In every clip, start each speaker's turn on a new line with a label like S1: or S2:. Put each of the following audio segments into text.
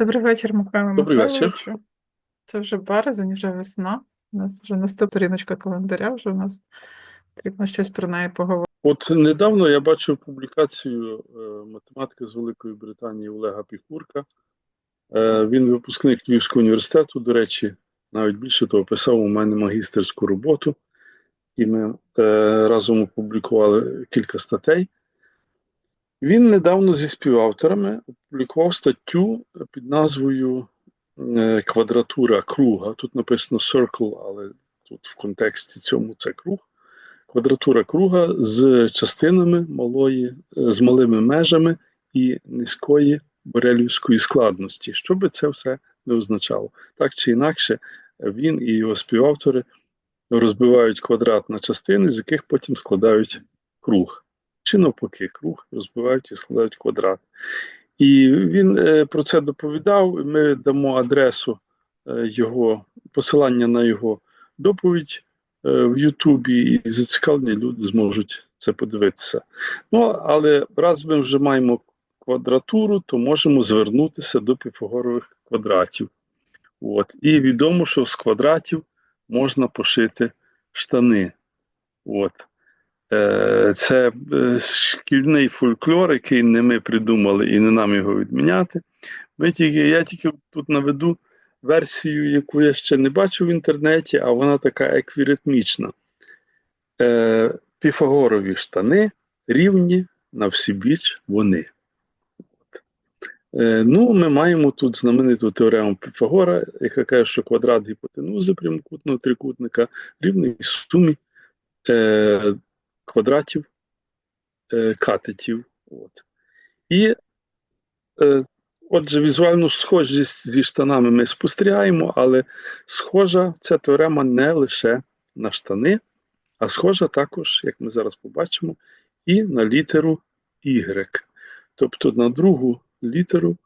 S1: Добрий вечір, Михайло
S2: Добрий вечір.
S1: Це вже березень, вже весна. У нас вже наступна сторіночка календаря, вже у нас потрібно щось про неї поговорити.
S2: От недавно я бачив публікацію е, математика з Великої Британії Олега Пікурка. Е, він випускник Львівського університету, до речі, навіть більше того, писав у мене магістерську роботу, і ми е, разом опублікували кілька статей. Він недавно зі співавторами опублікував статтю під назвою е, Квадратура круга. Тут написано circle, але тут в контексті цьому це круг. Квадратура круга з частинами малої, е, з малими межами і низької борелівської складності. Що би це все не означало? Так чи інакше, він і його співавтори розбивають квадрат на частини, з яких потім складають круг. Чи навпаки, круг розбивають і складають квадрат. І він е, про це доповідав. Ми дамо адресу е, його посилання на його доповідь е, в Ютубі, і зацікавлені люди зможуть це подивитися. Ну, але раз ми вже маємо квадратуру, то можемо звернутися до піфагорових квадратів. От. І відомо, що з квадратів можна пошити штани. От. Е, Це е, шкільний фольклор, який не ми придумали і не нам його відміняти. Ми тільки, я тільки тут наведу версію, яку я ще не бачив в інтернеті, а вона така еквіритмічна. Е, Піфагорові штани рівні на всібіч вони. От. Е, ну, Ми маємо тут знамениту теорему Піфагора, яка каже, що квадрат гіпотенузи прямокутного трикутника рівний сумі квадратів е, катетів. От. І е, отже, візуальну схожість зі штанами ми спостерігаємо, але схожа ця теорема не лише на штани, а схожа також, як ми зараз побачимо, і на літеру Y, тобто на другу літеру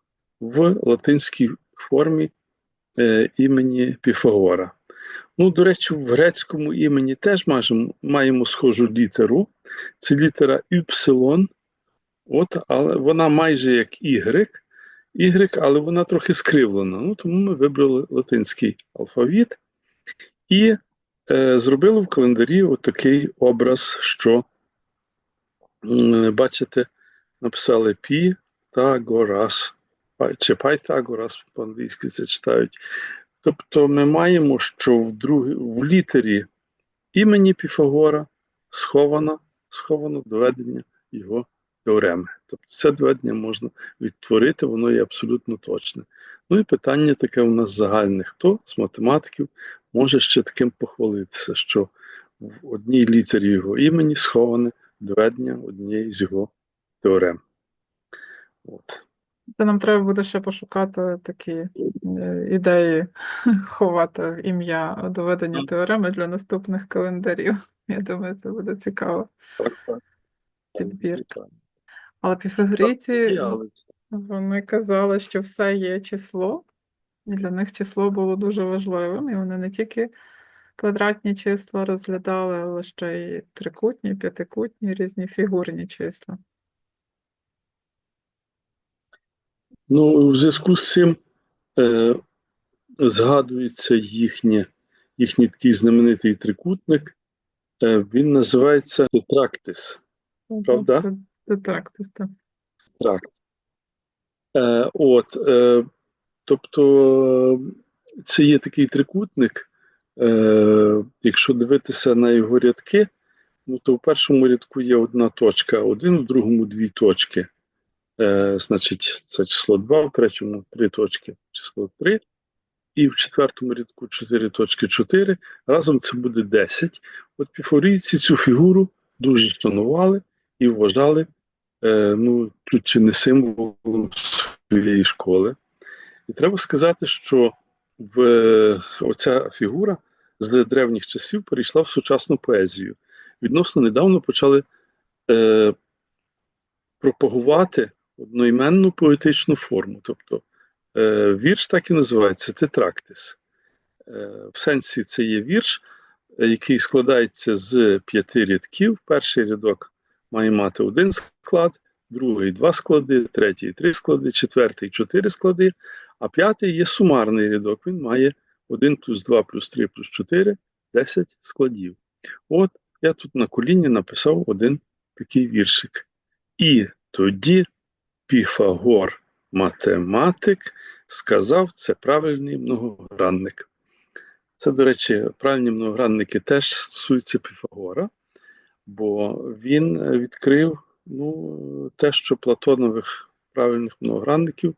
S2: в латинській формі е, імені Піфагора. Ну, до речі, в грецькому імені теж маємо, маємо схожу літеру. Це літера Y, от, але вона майже як Y, Y, але вона трохи скривлена. Ну, тому ми вибрали латинський алфавіт і е, зробили в календарі отакий образ, що, м, бачите, написали Пітагорас, чи Пайтагорас по-англійськи це читають. Тобто ми маємо, що в, друг... в літері імені Піфагора сховано, сховано доведення його теореми. Тобто це доведення можна відтворити, воно є абсолютно точне. Ну і питання таке у нас загальне. Хто з математиків може ще таким похвалитися, що в одній літері його імені сховане доведення однієї з його теорем. От.
S1: Це нам треба буде ще пошукати такі е, ідеї ховати ім'я доведення
S2: Так.
S1: теореми для наступних календарів. Я думаю, це буде цікаво. Підбірка. Але піфагорійці, вони казали, що все є число, і для них число було дуже важливим, і вони не тільки квадратні числа розглядали, але ще й трикутні, п'ятикутні, різні фігурні числа.
S2: Ну, в зв'язку з цим е, згадується їхнє, їхній такий знаменитий трикутник. Е, він називається тетрактис. Правда?
S1: Це так.
S2: Тракт. Е, от, е, тобто, це є такий трикутник. Е, якщо дивитися на його рядки, ну, то в першому рядку є одна точка, один, в другому дві точки. Е, значить, це число 2, в третьому три точки, число 3. І в четвертому рядку 4 точки 4. Разом це буде 10. От піфорійці цю фігуру дуже шанували і вважали е, ну, тут чи не символом своєї школи. І треба сказати, що в, оця фігура з древніх часів перейшла в сучасну поезію. Відносно недавно почали е, пропагувати одноіменну поетичну форму. Тобто е, вірш так і називається тетрактис. Е, в сенсі це є вірш, який складається з п'яти рядків. Перший рядок має мати один склад, другий два склади, третій три склади, четвертий чотири склади, А п'ятий є сумарний рядок. Він має 1 плюс 2 плюс 3 плюс 4 10 складів. От я тут на коліні написав один такий віршик. І тоді Піфагор, математик, сказав, це правильний многогранник. Це, до речі, правильні многогранники теж стосуються Піфагора, бо він відкрив ну, те, що Платонових правильних многогранників.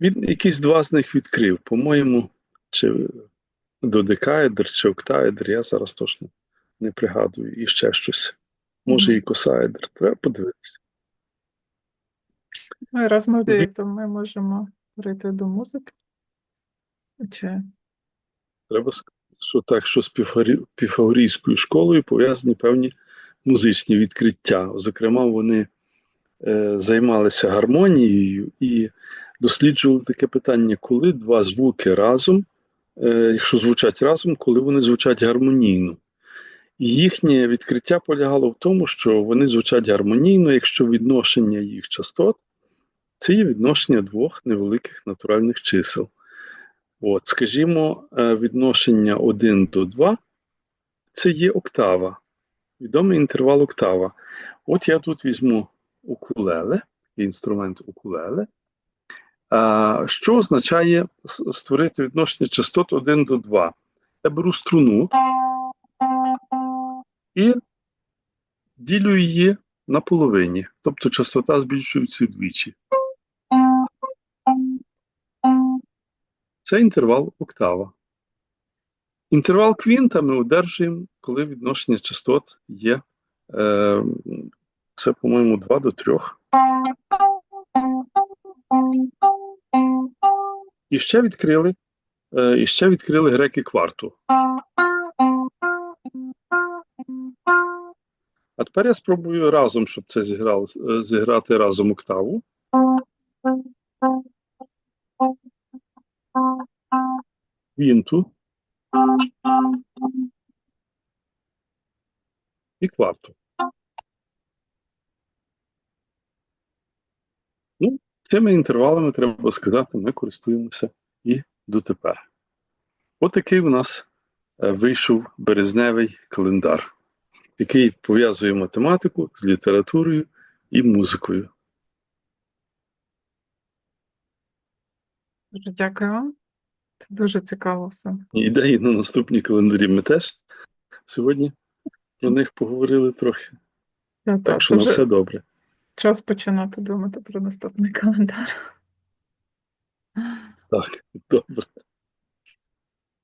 S2: Він якісь два з них відкрив. По-моєму, чи додекаедр, чи октаедр, я зараз точно не пригадую, і ще щось. Може, і косаедр. Треба подивитися.
S1: Ну, раз ми
S2: Мгм.
S1: то ми можемо перейти до музики. Чи
S2: Треба сказати, що так, що з піфагорійською школою пов'язані певні музичні відкриття. Зокрема, вони е, займалися гармонією і досліджували таке питання, коли два звуки разом, е, якщо звучать разом, коли вони звучать гармонійно. Їхнє відкриття полягало в тому, що вони звучать гармонійно, якщо відношення їх частот це є відношення двох невеликих натуральних чисел. От, скажімо, е, відношення 1 до 2 це є октава, відомий інтервал октава. От я тут візьму укулеле, інструмент укулеле, що означає створити відношення частот 1 до 2. Я беру струну і ділю її на половині, тобто частота збільшується вдвічі. Це інтервал октава. Інтервал квінта ми одержуємо, коли відношення частот є. Е, це, по-моєму, 2 до 3. І ще відкрили, е, і ще відкрили греки кварту. А тепер я спробую разом, щоб це зіграло, е, зіграти разом октаву. Квінту і кварту. Ну, цими інтервалами, треба сказати, ми користуємося і дотепер. Отакий у нас е, вийшов березневий календар, який пов'язує математику з літературою і музикою.
S1: дякую вам. Це дуже цікаво все.
S2: І ідеї на наступні календарі ми теж сьогодні про них поговорили трохи.
S1: Я
S2: Так
S1: так,
S2: що на все добре.
S1: час починати думати про наступний календар.
S2: Так, добре.